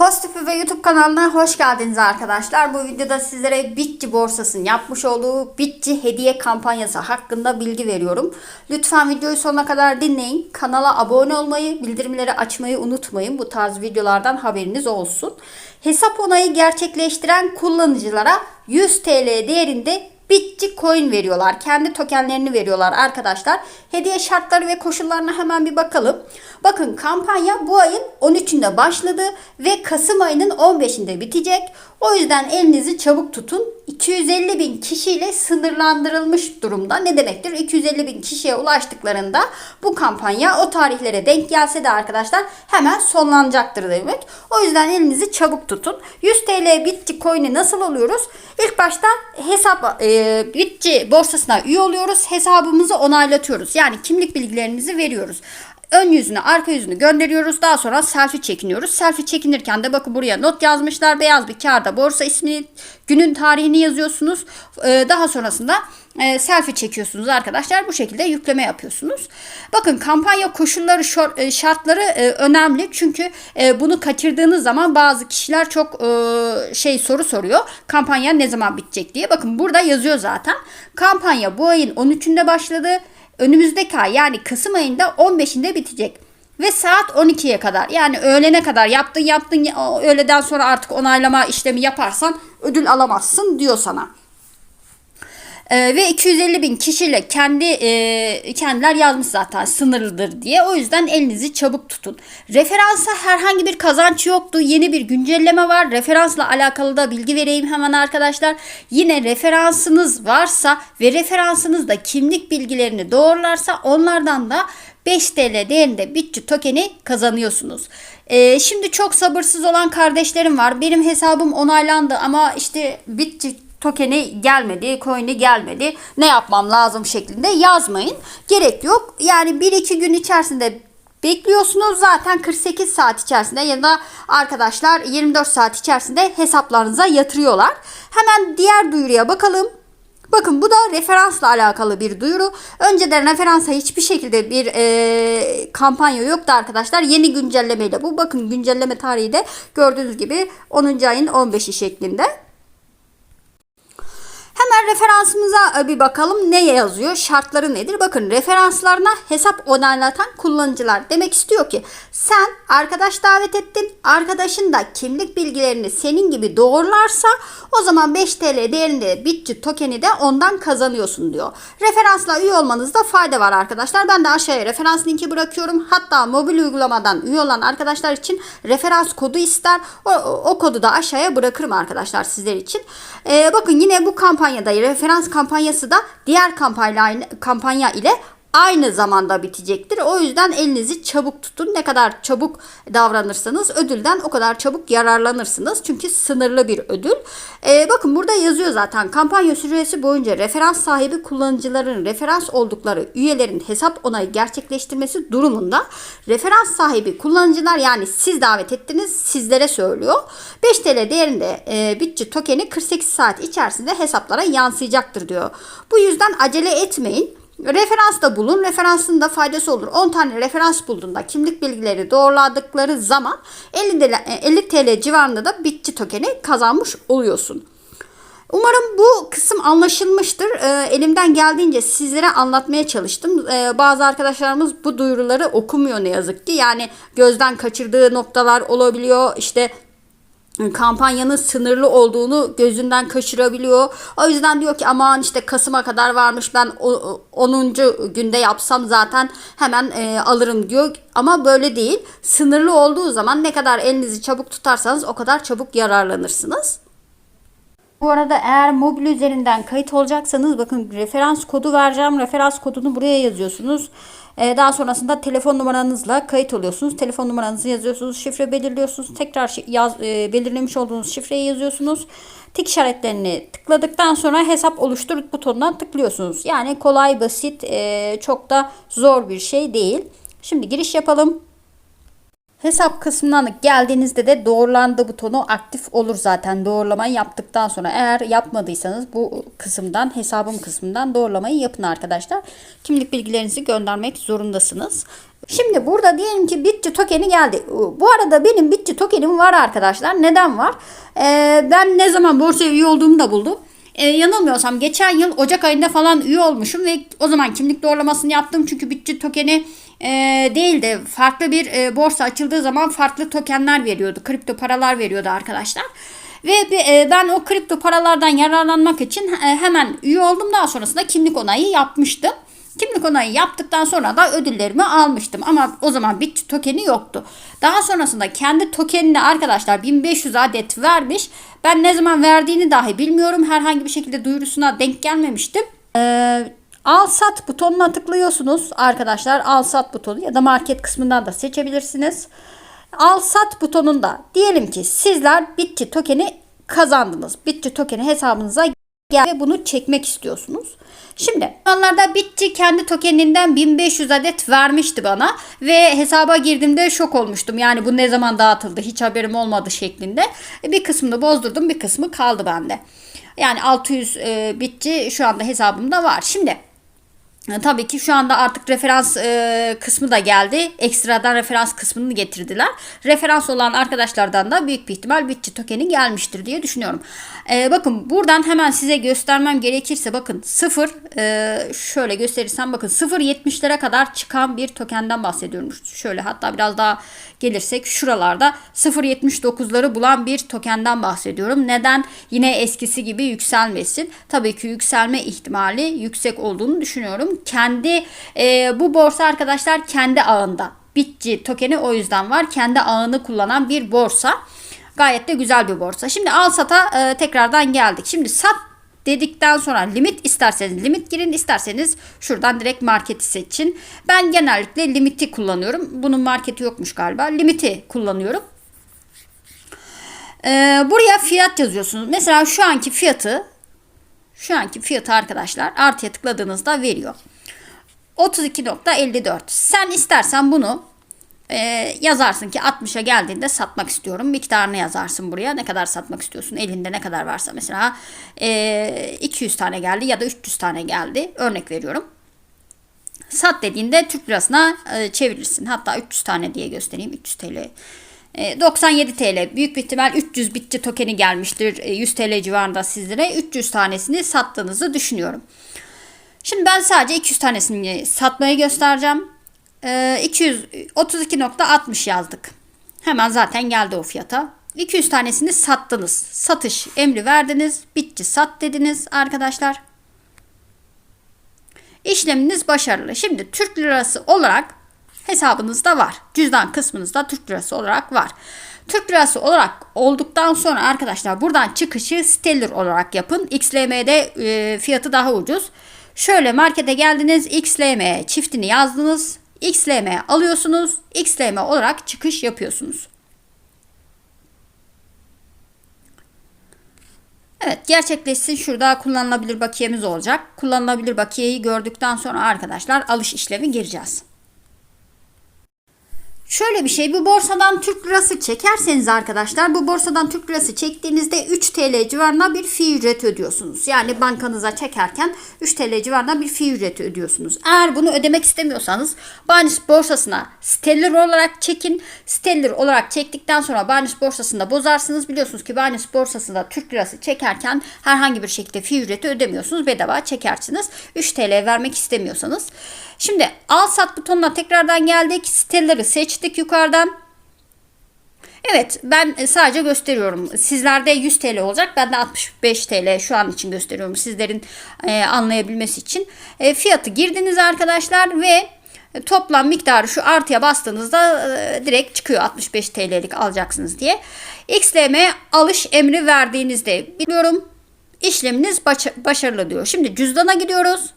Pozitif ve YouTube kanalına hoş geldiniz arkadaşlar. Bu videoda sizlere Bitci borsasının yapmış olduğu Bitci hediye kampanyası hakkında bilgi veriyorum. Lütfen videoyu sonuna kadar dinleyin. Kanala abone olmayı, bildirimleri açmayı unutmayın. Bu tarz videolardan haberiniz olsun. Hesap onayı gerçekleştiren kullanıcılara 100 TL değerinde Bitci coin veriyorlar. Kendi tokenlerini veriyorlar arkadaşlar. Hediye şartları ve koşullarına hemen bir bakalım. Bakın kampanya bu ayın 13'ünde başladı ve Kasım ayının 15'inde bitecek. O yüzden elinizi çabuk tutun. 250 bin kişiyle sınırlandırılmış durumda. Ne demektir? 250 bin kişiye ulaştıklarında bu kampanya o tarihlere denk gelse de arkadaşlar hemen sonlanacaktır demek. O yüzden elinizi çabuk tutun. 100 TL Bitci coin'i nasıl alıyoruz? İlk başta hesap e, Bitci borsasına üye oluyoruz. Hesabımızı onaylatıyoruz. Yani kimlik bilgilerimizi veriyoruz. Ön yüzünü, arka yüzünü gönderiyoruz. Daha sonra selfie çekiniyoruz. Selfie çekinirken de bakın buraya not yazmışlar. Beyaz bir kağıda borsa ismini, günün tarihini yazıyorsunuz. Ee, daha sonrasında e, selfie çekiyorsunuz arkadaşlar. Bu şekilde yükleme yapıyorsunuz. Bakın kampanya koşulları, e, şartları e, önemli. Çünkü bunu kaçırdığınız zaman bazı kişiler çok şey soru soruyor. Kampanya ne zaman bitecek diye. Bakın burada yazıyor zaten. Kampanya bu ayın 13'ünde başladı önümüzdeki ay yani Kasım ayında 15'inde bitecek. Ve saat 12'ye kadar yani öğlene kadar yaptın yaptın ya- öğleden sonra artık onaylama işlemi yaparsan ödül alamazsın diyor sana. Ee, ve 250 bin kişiyle kendi e, kendiler yazmış zaten sınırlıdır diye. O yüzden elinizi çabuk tutun. Referansa herhangi bir kazanç yoktu. Yeni bir güncelleme var. Referansla alakalı da bilgi vereyim hemen arkadaşlar. Yine referansınız varsa ve referansınızda kimlik bilgilerini doğrularsa onlardan da 5 TL değerinde Bitçi tokeni kazanıyorsunuz. Ee, şimdi çok sabırsız olan kardeşlerim var. Benim hesabım onaylandı ama işte Bitçi tokeni gelmedi, coin'i gelmedi. Ne yapmam lazım şeklinde yazmayın. Gerek yok. Yani 1-2 gün içerisinde bekliyorsunuz. Zaten 48 saat içerisinde ya da arkadaşlar 24 saat içerisinde hesaplarınıza yatırıyorlar. Hemen diğer duyuruya bakalım. Bakın bu da referansla alakalı bir duyuru. Önceden referansa hiçbir şekilde bir e, kampanya yoktu arkadaşlar. Yeni güncellemeyle bu. Bakın güncelleme tarihi de gördüğünüz gibi 10. ayın 15'i şeklinde. Hemen referansımıza e, bir bakalım ne yazıyor, şartları nedir? Bakın referanslarına hesap onaylatan kullanıcılar demek istiyor ki sen arkadaş davet ettin, arkadaşın da kimlik bilgilerini senin gibi doğrularsa o zaman 5 TL değerinde Bitci tokeni de ondan kazanıyorsun diyor. Referansla üye olmanızda fayda var arkadaşlar. Ben de aşağıya referans linki bırakıyorum. Hatta mobil uygulamadan üye olan arkadaşlar için referans kodu ister. O, o kodu da aşağıya bırakırım arkadaşlar sizler için. Ee, bakın yine bu kampanyada referans kampanyası da diğer kampanya, kampanya ile aynı zamanda bitecektir. O yüzden elinizi çabuk tutun. Ne kadar çabuk davranırsanız ödülden o kadar çabuk yararlanırsınız. Çünkü sınırlı bir ödül. Ee, bakın burada yazıyor zaten. Kampanya süresi boyunca referans sahibi kullanıcıların referans oldukları üyelerin hesap onayı gerçekleştirmesi durumunda referans sahibi kullanıcılar yani siz davet ettiniz sizlere söylüyor. 5 TL değerinde e, Bitci tokeni 48 saat içerisinde hesaplara yansıyacaktır diyor. Bu yüzden acele etmeyin. Referans da bulun. Referansın da faydası olur. 10 tane referans bulduğunda kimlik bilgileri doğruladıkları zaman 50 TL, 50 TL civarında da Bitci tokeni kazanmış oluyorsun. Umarım bu kısım anlaşılmıştır. Ee, elimden geldiğince sizlere anlatmaya çalıştım. Ee, bazı arkadaşlarımız bu duyuruları okumuyor ne yazık ki. Yani gözden kaçırdığı noktalar olabiliyor. İşte kampanyanın sınırlı olduğunu gözünden kaçırabiliyor. O yüzden diyor ki aman işte Kasım'a kadar varmış ben o- 10. günde yapsam zaten hemen e, alırım diyor. Ama böyle değil. Sınırlı olduğu zaman ne kadar elinizi çabuk tutarsanız o kadar çabuk yararlanırsınız. Bu arada eğer mobil üzerinden kayıt olacaksanız bakın referans kodu vereceğim. Referans kodunu buraya yazıyorsunuz. Ee, daha sonrasında telefon numaranızla kayıt oluyorsunuz. Telefon numaranızı yazıyorsunuz. Şifre belirliyorsunuz. Tekrar yaz, e, belirlemiş olduğunuz şifreyi yazıyorsunuz. Tik işaretlerini tıkladıktan sonra hesap oluştur butonuna tıklıyorsunuz. Yani kolay basit e, çok da zor bir şey değil. Şimdi giriş yapalım. Hesap kısmından geldiğinizde de doğrulandı butonu aktif olur zaten doğrulamayı yaptıktan sonra. Eğer yapmadıysanız bu kısımdan hesabım kısmından doğrulamayı yapın arkadaşlar. Kimlik bilgilerinizi göndermek zorundasınız. Şimdi burada diyelim ki Bitçi tokeni geldi. Bu arada benim Bitçi tokenim var arkadaşlar. Neden var? Ee, ben ne zaman borsaya üye olduğumu da buldum. Ee, yanılmıyorsam geçen yıl Ocak ayında falan üye olmuşum ve o zaman kimlik doğrulamasını yaptım. Çünkü Bitçi tokeni e, değil de farklı bir e, borsa açıldığı zaman farklı tokenler veriyordu. Kripto paralar veriyordu arkadaşlar. Ve e, ben o kripto paralardan yararlanmak için e, hemen üye oldum. Daha sonrasında kimlik onayı yapmıştım. Kimlik onayı yaptıktan sonra da ödüllerimi almıştım. Ama o zaman Bit tokeni yoktu. Daha sonrasında kendi tokenini arkadaşlar 1500 adet vermiş. Ben ne zaman verdiğini dahi bilmiyorum. Herhangi bir şekilde duyurusuna denk gelmemiştim. Ee, al sat butonuna tıklıyorsunuz arkadaşlar. Al sat butonu ya da market kısmından da seçebilirsiniz. Al sat butonunda diyelim ki sizler Bitçi tokeni kazandınız. Bitçi tokeni hesabınıza geldi ve bunu çekmek istiyorsunuz. Şimdi onlarda Bitçi kendi tokeninden 1500 adet vermişti bana ve hesaba girdiğimde şok olmuştum. Yani bu ne zaman dağıtıldı hiç haberim olmadı şeklinde. Bir kısmını bozdurdum bir kısmı kaldı bende. Yani 600 e, Bitçi şu anda hesabımda var. Şimdi e, Tabii ki şu anda artık referans e, kısmı da geldi. Ekstradan referans kısmını getirdiler. Referans olan arkadaşlardan da büyük bir ihtimal Bitçi tokeni gelmiştir diye düşünüyorum. E, bakın buradan hemen size göstermem gerekirse bakın 0 e, şöyle gösterirsem bakın 0.70'lere kadar çıkan bir tokenden bahsediyorum. Şöyle hatta biraz daha gelirsek şuralarda 0.79'ları bulan bir tokenden bahsediyorum. Neden? Yine eskisi gibi yükselmesin. Tabii ki yükselme ihtimali yüksek olduğunu düşünüyorum. Kendi e, bu borsa arkadaşlar kendi ağında. Bitci tokeni o yüzden var. Kendi ağını kullanan bir borsa. Gayet de güzel bir borsa. Şimdi al sata e, tekrardan geldik. Şimdi sat dedikten sonra limit isterseniz limit girin isterseniz şuradan direkt marketi seçin. Ben genellikle limiti kullanıyorum. Bunun marketi yokmuş galiba. Limiti kullanıyorum. Ee, buraya fiyat yazıyorsunuz. Mesela şu anki fiyatı şu anki fiyatı arkadaşlar artıya tıkladığınızda veriyor. 32.54. Sen istersen bunu e, yazarsın ki 60'a geldiğinde satmak istiyorum. Miktarını yazarsın buraya. Ne kadar satmak istiyorsun? Elinde ne kadar varsa mesela e, 200 tane geldi ya da 300 tane geldi. Örnek veriyorum. Sat dediğinde Türk lirasına e, çevirirsin. Hatta 300 tane diye göstereyim. 300 TL. E, 97 TL. Büyük ihtimal 300 bitçi tokeni gelmiştir. E, 100 TL civarında sizlere. 300 tanesini sattığınızı düşünüyorum. Şimdi ben sadece 200 tanesini satmayı göstereceğim. E, 232.60 yazdık. Hemen zaten geldi o fiyata. 200 tanesini sattınız. Satış emri verdiniz. Bitçi sat dediniz arkadaşlar. İşleminiz başarılı. Şimdi Türk lirası olarak hesabınızda var. Cüzdan kısmınızda Türk lirası olarak var. Türk lirası olarak olduktan sonra arkadaşlar buradan çıkışı Stellar olarak yapın. XLM'de e, fiyatı daha ucuz. Şöyle markete geldiniz XLM çiftini yazdınız. XLM alıyorsunuz. XLM olarak çıkış yapıyorsunuz. Evet gerçekleşsin. Şurada kullanılabilir bakiyemiz olacak. Kullanılabilir bakiyeyi gördükten sonra arkadaşlar alış işlemi gireceğiz. Şöyle bir şey bu borsadan Türk lirası çekerseniz arkadaşlar bu borsadan Türk lirası çektiğinizde 3 TL civarında bir fi ücreti ödüyorsunuz. Yani bankanıza çekerken 3 TL civarında bir fi ücreti ödüyorsunuz. Eğer bunu ödemek istemiyorsanız Binance borsasına Stellar olarak çekin. Stellar olarak çektikten sonra Binance borsasında bozarsınız. Biliyorsunuz ki Binance borsasında Türk lirası çekerken herhangi bir şekilde fi ücreti ödemiyorsunuz. Bedava çekersiniz. 3 TL vermek istemiyorsanız. Şimdi al sat butonuna tekrardan geldik. Stellar'ı seçtik yukarıdan. Evet ben sadece gösteriyorum. Sizlerde 100 TL olacak. Ben de 65 TL şu an için gösteriyorum. Sizlerin e, anlayabilmesi için. E, fiyatı girdiniz arkadaşlar ve toplam miktarı şu artıya bastığınızda e, direkt çıkıyor 65 TL'lik alacaksınız diye. XLM alış emri verdiğinizde biliyorum işleminiz başarılı diyor. Şimdi cüzdana gidiyoruz.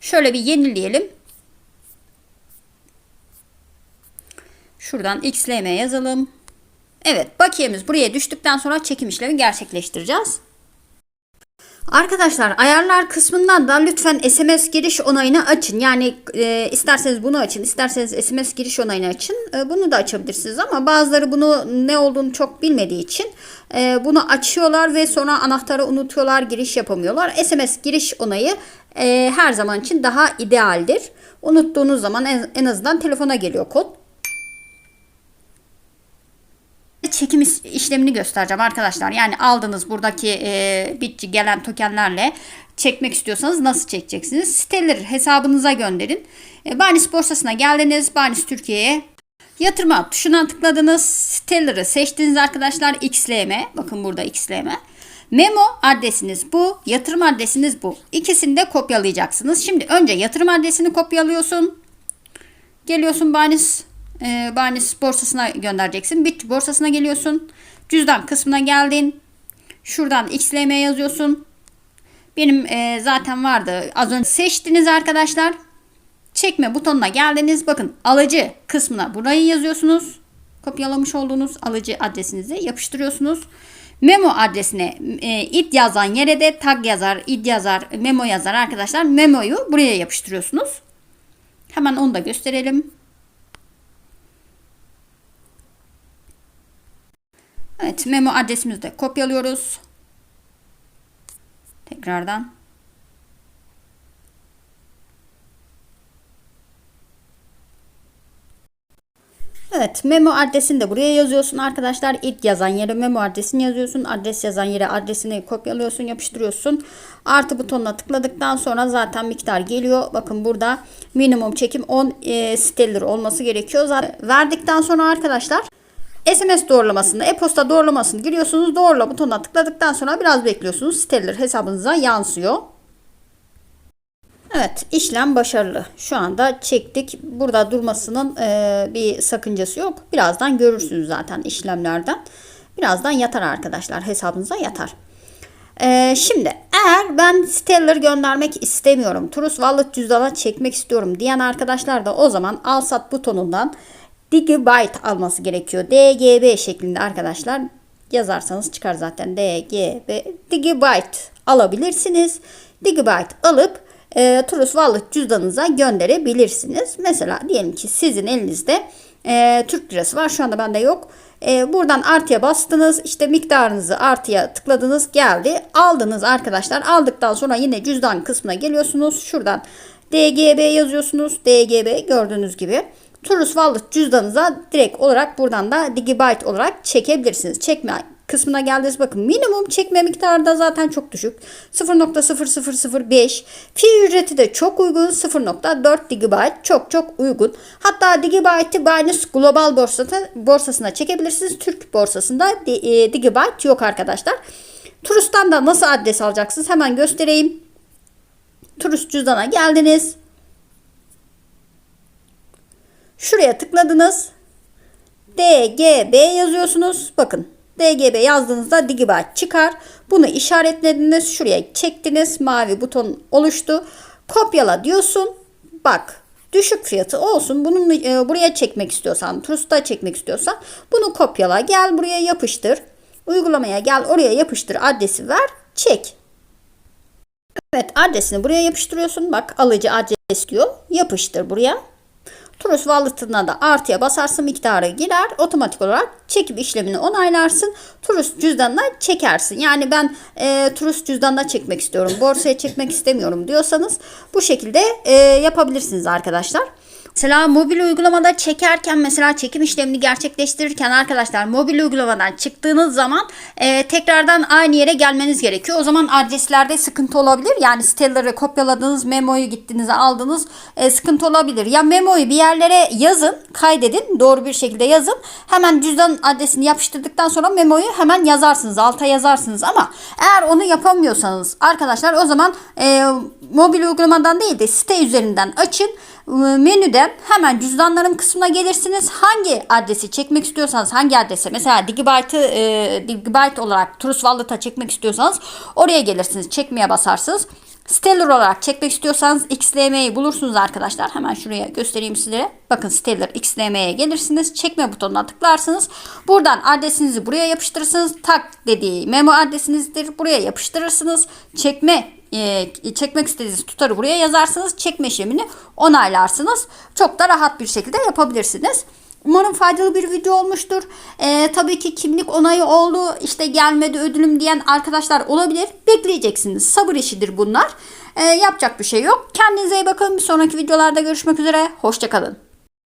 Şöyle bir yenileyelim. Şuradan XLM yazalım. Evet bakiyemiz buraya düştükten sonra çekim işlemi gerçekleştireceğiz. Arkadaşlar ayarlar kısmından da lütfen SMS giriş onayını açın. Yani e, isterseniz bunu açın, isterseniz SMS giriş onayını açın. E, bunu da açabilirsiniz ama bazıları bunu ne olduğunu çok bilmediği için e, bunu açıyorlar ve sonra anahtarı unutuyorlar, giriş yapamıyorlar. SMS giriş onayı e, her zaman için daha idealdir. Unuttuğunuz zaman en, en azından telefona geliyor kod. Çekim işlemini göstereceğim arkadaşlar. Yani aldığınız buradaki e, bitçi gelen tokenlerle çekmek istiyorsanız nasıl çekeceksiniz? Stellar hesabınıza gönderin. E, Binance borsasına geldiniz. Binance Türkiye'ye Yatırma tuşuna tıkladınız. Stellar'ı seçtiniz arkadaşlar. XLM. Bakın burada XLM. Memo adresiniz bu. Yatırım adresiniz bu. İkisini de kopyalayacaksınız. Şimdi önce yatırım adresini kopyalıyorsun. Geliyorsun Binance, e, Binance borsasına göndereceksin. Bit borsasına geliyorsun. Cüzdan kısmına geldin. Şuradan XLM yazıyorsun. Benim e, zaten vardı. Az önce seçtiniz arkadaşlar. Çekme butonuna geldiniz. Bakın alıcı kısmına burayı yazıyorsunuz. Kopyalamış olduğunuz alıcı adresinizi yapıştırıyorsunuz. Memo adresine e, id yazan yere de tag yazar, id yazar, memo yazar arkadaşlar. Memoyu buraya yapıştırıyorsunuz. Hemen onu da gösterelim. Evet memo adresimizi de kopyalıyoruz. Tekrardan. Evet memo adresini de buraya yazıyorsun arkadaşlar. İlk yazan yere memo adresini yazıyorsun. Adres yazan yere adresini kopyalıyorsun yapıştırıyorsun. Artı butonuna tıkladıktan sonra zaten miktar geliyor. Bakın burada minimum çekim 10 e, stellar olması gerekiyor. Zaten verdikten sonra arkadaşlar SMS doğrulamasını, e-posta doğrulamasını giriyorsunuz. Doğrula butonuna tıkladıktan sonra biraz bekliyorsunuz. Stellar hesabınıza yansıyor. Evet işlem başarılı. Şu anda çektik. Burada durmasının e, bir sakıncası yok. Birazdan görürsünüz zaten işlemlerden. Birazdan yatar arkadaşlar. Hesabınıza yatar. E, şimdi eğer ben Stellar göndermek istemiyorum. Trust Wallet cüzdana çekmek istiyorum diyen arkadaşlar da o zaman al sat butonundan Digibyte alması gerekiyor. DGB şeklinde arkadaşlar yazarsanız çıkar zaten DGB Digibyte alabilirsiniz. Digibyte alıp e, Trust Wallet cüzdanınıza gönderebilirsiniz. Mesela diyelim ki sizin elinizde e, Türk lirası var. Şu anda bende yok. E, buradan artıya bastınız. işte miktarınızı artıya tıkladınız. Geldi. Aldınız arkadaşlar. Aldıktan sonra yine cüzdan kısmına geliyorsunuz. Şuradan DGB yazıyorsunuz. DGB gördüğünüz gibi. Trust Wallet cüzdanınıza direkt olarak buradan da Digibyte olarak çekebilirsiniz. Çekme kısmına geldiniz bakın minimum çekme miktarı da zaten çok düşük. 0.0005 fi ücreti de çok uygun 0.4 GB çok çok uygun. Hatta Digibyte'ı Binance Global borsası, borsasına çekebilirsiniz. Türk borsasında e, Digibyte yok arkadaşlar. Turust'tan da nasıl adres alacaksınız hemen göstereyim. Turist cüzdana geldiniz. Şuraya tıkladınız. DGB yazıyorsunuz. Bakın DGB yazdığınızda Digibyte çıkar. Bunu işaretlediniz. Şuraya çektiniz. Mavi buton oluştu. Kopyala diyorsun. Bak düşük fiyatı olsun. Bunu e, buraya çekmek istiyorsan, Trust'a çekmek istiyorsan bunu kopyala. Gel buraya yapıştır. Uygulamaya gel oraya yapıştır. Adresi ver. Çek. Evet adresini buraya yapıştırıyorsun. Bak alıcı adres diyor. Yapıştır buraya. Trust Wallet'ına da artıya basarsın miktarı girer. Otomatik olarak çekip işlemini onaylarsın. Trust cüzdanına çekersin. Yani ben e, Trust cüzdanına çekmek istiyorum. Borsaya çekmek istemiyorum diyorsanız bu şekilde e, yapabilirsiniz arkadaşlar. Mesela mobil uygulamada çekerken mesela çekim işlemini gerçekleştirirken arkadaşlar mobil uygulamadan çıktığınız zaman e, tekrardan aynı yere gelmeniz gerekiyor. O zaman adreslerde sıkıntı olabilir. Yani siteleri kopyaladınız, memoyu gittiniz aldınız e, sıkıntı olabilir. Ya memoyu bir yerlere yazın, kaydedin. Doğru bir şekilde yazın. Hemen cüzdan adresini yapıştırdıktan sonra memoyu hemen yazarsınız. Alta yazarsınız ama eğer onu yapamıyorsanız arkadaşlar o zaman e, mobil uygulamadan değil de site üzerinden açın menüden hemen cüzdanlarım kısmına gelirsiniz. Hangi adresi çekmek istiyorsanız hangi adrese mesela Digibyte'ı e, Digibyte olarak Trust Wallet'a çekmek istiyorsanız oraya gelirsiniz. Çekmeye basarsınız. Stellar olarak çekmek istiyorsanız XLM'yi bulursunuz arkadaşlar. Hemen şuraya göstereyim size. Bakın Stellar XLM'ye gelirsiniz. Çekme butonuna tıklarsınız. Buradan adresinizi buraya yapıştırırsınız. Tak dediği memo adresinizdir. Buraya yapıştırırsınız. Çekme e, çekmek istediğiniz tutarı buraya yazarsınız. Çekme işlemini onaylarsınız. Çok da rahat bir şekilde yapabilirsiniz. Umarım faydalı bir video olmuştur. Ee, tabii ki kimlik onayı oldu. işte gelmedi ödülüm diyen arkadaşlar olabilir. Bekleyeceksiniz. Sabır işidir bunlar. Ee, yapacak bir şey yok. Kendinize iyi bakın. Bir sonraki videolarda görüşmek üzere. Hoşçakalın.